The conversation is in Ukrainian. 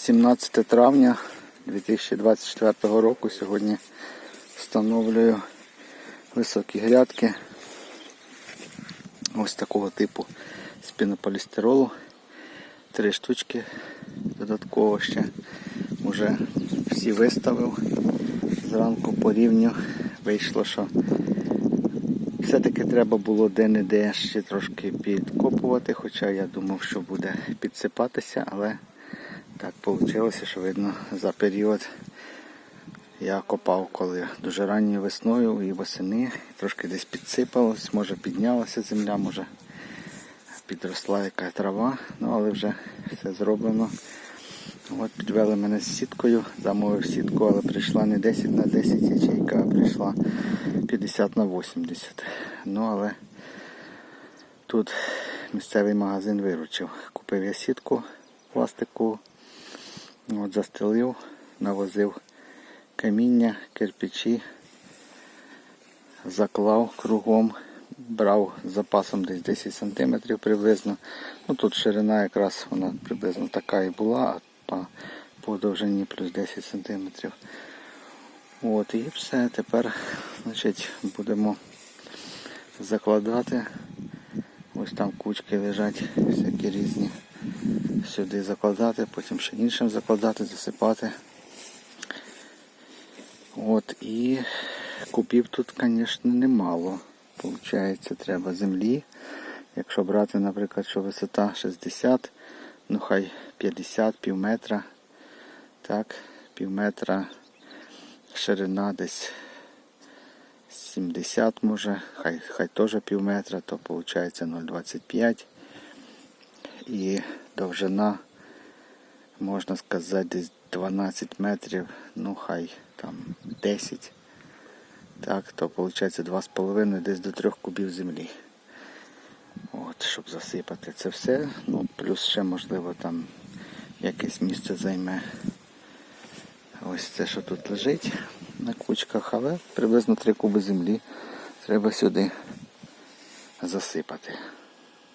17 травня 2024 року. Сьогодні встановлюю високі грядки ось такого типу з пінополістиролу. Три штучки додатково ще вже всі виставив. Зранку по рівню вийшло, що все-таки треба було де-не-де ще трошки підкопувати, хоча я думав, що буде підсипатися, але так вийшло, що видно за період я копав коли дуже ранньою весною і восени, трошки десь підсипалось, може піднялася земля, може підросла яка трава, ну але вже все зроблено. От підвели мене з сіткою, замовив сітку, але прийшла не 10 на 10 ячейка, а прийшла 50 на 80. Ну але тут місцевий магазин виручив. Купив я сітку пластику, от застелив, навозив каміння, кирпичі, заклав кругом, брав з запасом десь 10 см приблизно. Ну тут ширина якраз вона приблизно така і була, а по, по довжині плюс 10 см. От і все, тепер значить, будемо закладати. Ось там кучки лежать, всякі різні. Сюди закладати, потім ще іншим закладати, засипати. От і купів тут, звісно, немало. Получається, треба землі. Якщо брати, наприклад, що висота 60, ну хай 50, пів метра. Так, пів метра, ширина десь 70 може, хай, хай теж пів метра, то виходить 0,25. І довжина, можна сказати, десь 12 метрів, ну хай там 10. Так, то виходить 2,5 десь до 3 кубів землі. От, щоб засипати це все. Ну, плюс ще можливо там якесь місце займе ось це, що тут лежить на кучках, але приблизно 3 куби землі треба сюди засипати.